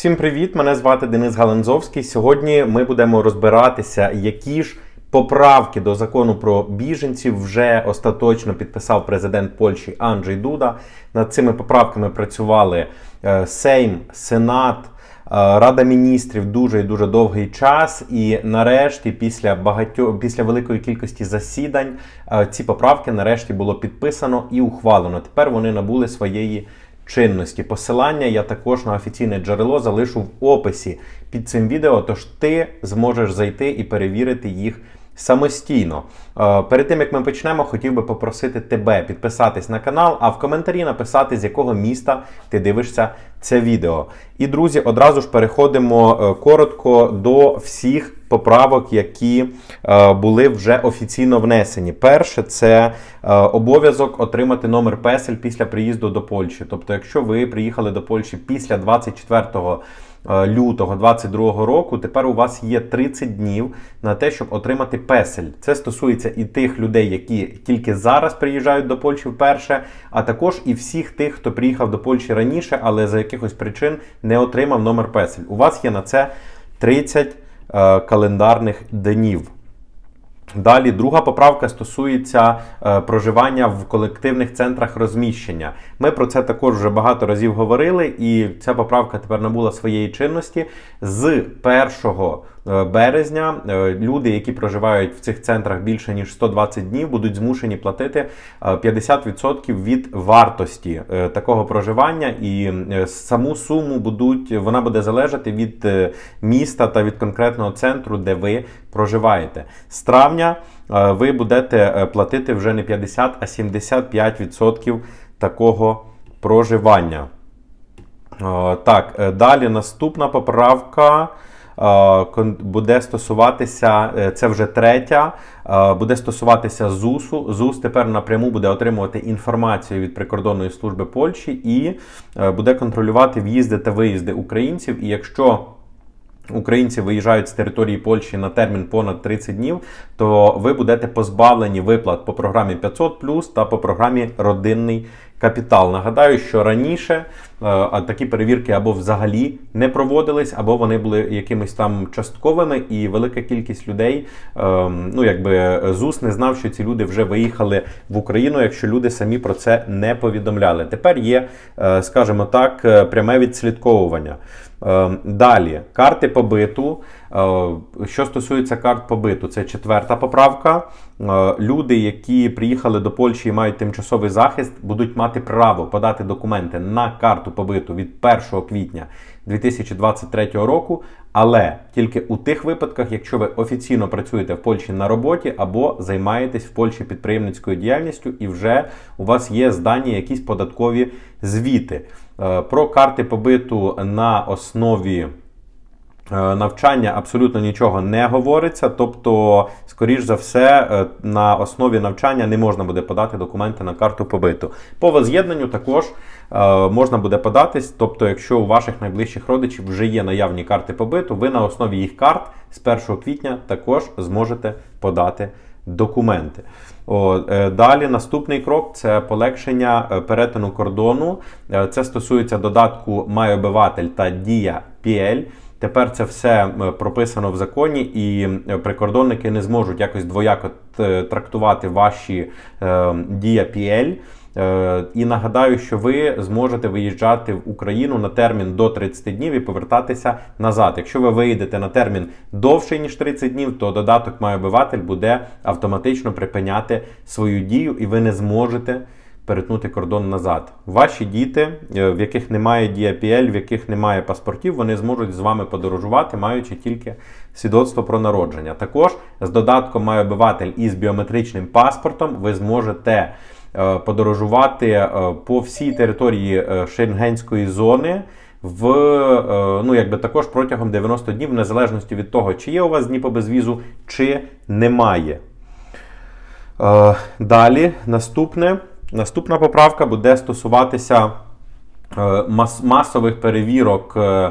Всім привіт! Мене звати Денис Галанзовський. Сьогодні ми будемо розбиратися, які ж поправки до закону про біженців вже остаточно підписав президент Польщі Анджей Дуда. Над цими поправками працювали е, Сейм, Сенат. е, Рада міністрів дуже і дуже довгий час, і нарешті, після багатьох після великої кількості засідань, е, ці поправки нарешті було підписано і ухвалено. Тепер вони набули своєї чинності. Посилання я також на офіційне джерело залишу в описі під цим відео, тож ти зможеш зайти і перевірити їх самостійно. Е, Перед тим як ми почнемо, хотів би попросити тебе підписатись на канал, а в коментарі написати, з якого міста ти дивишся це відео. І друзі, одразу ж переходимо е, коротко до всіх поправок, які е, були вже офіційно внесені. Перше, це обов'язок отримати номер песель після приїзду до Польщі. Тобто, якщо ви приїхали до Польщі після 24 е, лютого 2022 року, тепер у вас є 30 днів на те, щоб отримати песель. Це стосується і тих людей, які тільки зараз приїжджають до Польщі вперше, а також і всіх тих, хто приїхав до Польщі раніше, але за якихось причин не отримав номер песель. У вас є на це 30 е, календарних днів. Далі друга поправка стосується е, проживання в колективних центрах розміщення. Ми про це також вже багато разів говорили, і ця поправка тепер набула своєї чинності. З 1 березня е, люди, які проживають в цих центрах більше ніж 120 днів, будуть змушені платити е, 50% від вартості е, такого проживання, і е, саму суму будуть вона буде залежати від е, міста та від конкретного центру, де ви проживаєте. З травня е, ви будете е, платити вже не 50, а 75% такого проживання. Е, Так, е, далі наступна поправка. Буде стосуватися, е, це вже третя, буде стосуватися ЗУСу. ЗУС тепер напряму буде отримувати інформацію від прикордонної служби Польщі і е, буде контролювати в'їзди та виїзди українців. І якщо українці виїжджають з території Польщі на термін понад 30 днів, то ви будете позбавлені виплат по програмі 500 та по програмі Родинний капітал. Нагадаю, що раніше е, такі перевірки або взагалі не проводились, або вони були якимись там частковими, і велика кількість людей, е, ну якби ЗУС не знав, що ці люди вже виїхали в Україну, якщо люди самі про це не повідомляли. Тепер є, е, скажімо так, е, пряме відслідковування. Е, Далі карти побиту. Е, Що стосується карт побиту, це четверта поправка. Е, Люди, які приїхали до Польщі і мають тимчасовий захист, будуть мати право подати документи на карту побиту від 1 квітня 2023 року, але тільки у тих випадках, якщо ви офіційно працюєте в Польщі на роботі або займаєтесь в Польщі підприємницькою діяльністю, і вже у вас є здані якісь податкові звіти. Е, Про карти побиту на основі навчання абсолютно нічого не говориться. Тобто, скоріш за все, е, на основі навчання не можна буде подати документи на карту побиту. По воз'єднанню також е, можна буде податись. Тобто, якщо у ваших найближчих родичів вже є наявні карти побиту, ви на основі їх карт з 1 квітня також зможете подати документи. О, е, далі наступний крок це полегшення е, перетину кордону. Е, Це стосується додатку «Май обиватель» та Дія PL. Тепер це все е, прописано в законі, і е, прикордонники не зможуть якось двояко трактувати ваші е, дія. Е, І нагадаю, що ви зможете виїжджати в Україну на термін до 30 днів і повертатися назад. Якщо ви виїдете на термін довший ніж 30 днів, то додаток «Май обиватель» буде автоматично припиняти свою дію, і ви не зможете перетнути кордон назад. Ваші діти, е, в яких немає DAPL, в яких немає паспортів, вони зможуть з вами подорожувати, маючи тільки свідоцтво про народження. Також з додатком «Май обиватель» і з біометричним паспортом ви зможете е, подорожувати е, по всій території Шенгенської зони. В ну якби також протягом 90 днів, в незалежності від того, чи є у вас дні по безвізу, чи немає. Далі наступне. Наступна поправка буде стосуватися е, мас- масових перевірок е, е,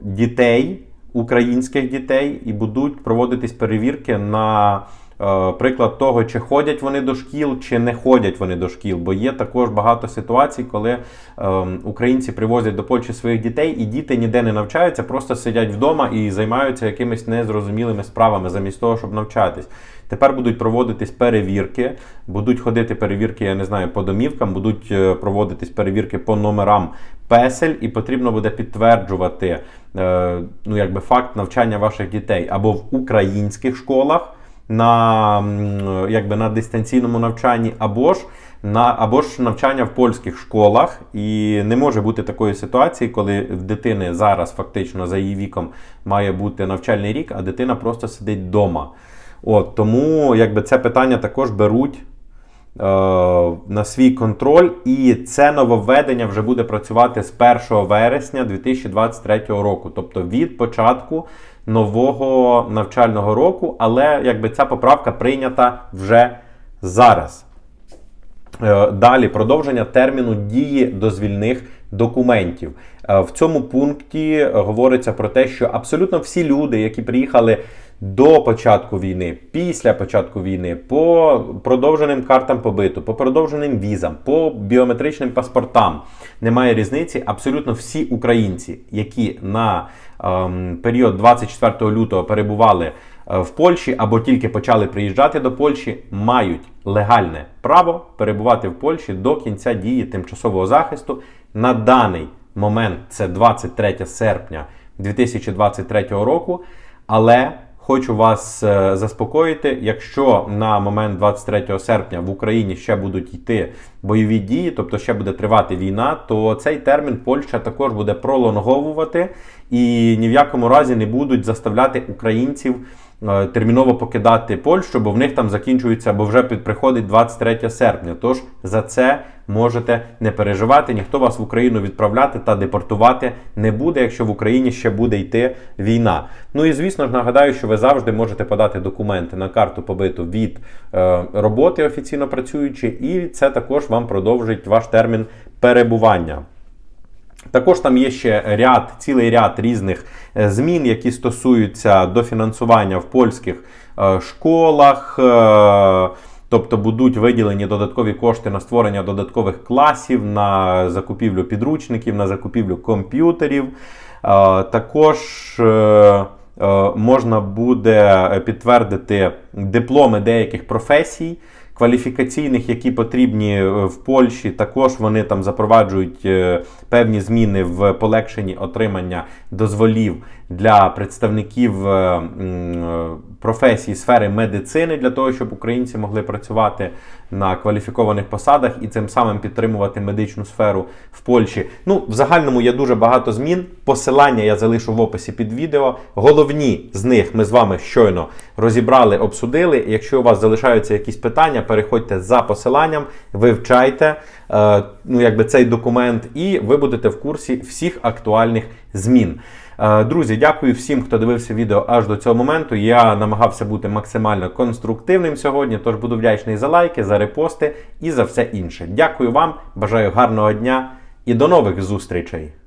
дітей, українських дітей, і будуть проводитись перевірки на Приклад того, чи ходять вони до шкіл, чи не ходять вони до шкіл. Бо є також багато ситуацій, коли ем, українці привозять до Польщі своїх дітей, і діти ніде не навчаються, просто сидять вдома і займаються якимись незрозумілими справами замість того, щоб навчатись. Тепер будуть проводитись перевірки, будуть ходити перевірки, я не знаю, по домівкам, будуть е, проводитись перевірки по номерам песель, і потрібно буде підтверджувати е, ну, якби факт навчання ваших дітей або в українських школах на, якби, на дистанційному навчанні, або ж на або ж навчання в польських школах, і не може бути такої ситуації, коли в дитини зараз фактично за її віком має бути навчальний рік, а дитина просто сидить вдома. От тому якби це питання також беруть е, на свій контроль, і це нововведення вже буде працювати з 1 вересня 2023 року, тобто від початку нового навчального року, але якби ця поправка прийнята вже зараз. Е, Далі продовження терміну дії дозвільних документів. Е, В цьому пункті говориться про те, що абсолютно всі люди, які приїхали до початку війни, після початку війни, по продовженим картам побиту, по продовженим візам, по біометричним паспортам, немає різниці. Абсолютно всі українці, які на ем, період 24 лютого перебували е, в Польщі або тільки почали приїжджати до Польщі, мають легальне право перебувати в Польщі до кінця дії тимчасового захисту. На даний момент це 23 серпня 2023 року. Але хочу вас е, заспокоїти, якщо на момент 23 серпня в Україні ще будуть йти бойові дії, тобто ще буде тривати війна, то цей термін Польща також буде пролонговувати і ні в якому разі не будуть заставляти українців терміново покидати Польщу, бо в них там закінчується, бо вже приходить 23 серпня. Тож за це можете не переживати. Ніхто вас в Україну відправляти та депортувати не буде, якщо в Україні ще буде йти війна. Ну і звісно ж нагадаю, що ви завжди можете подати документи на карту побиту від е, роботи офіційно працюючи, і це також вам продовжить ваш термін перебування. Також там є ще ряд, цілий ряд різних е, змін, які стосуються дофінансування в польських е, школах. е, Тобто будуть виділені додаткові кошти на створення додаткових класів, на закупівлю підручників, на закупівлю комп'ютерів. Також можна буде підтвердити дипломи деяких професій кваліфікаційних, які потрібні е, в Польщі. Також вони там запроваджують е, певні зміни в полегшенні отримання дозволів для представників е, е, професій сфери медицини для того, щоб українці могли працювати на кваліфікованих посадах і цим самим підтримувати медичну сферу в Польщі. Ну, в загальному є дуже багато змін. Посилання я залишу в описі під відео. Головні з них ми з вами щойно розібрали, обсудили. Якщо у вас залишаються якісь питання, переходьте за посиланням, вивчайте е, ну, якби цей документ, і ви будете в курсі всіх актуальних змін. Е, Друзі, дякую всім, хто дивився відео аж до цього моменту. Я намагався бути максимально конструктивним сьогодні, тож буду вдячний за лайки, за репости і за все інше. Дякую вам, бажаю гарного дня і до нових зустрічей!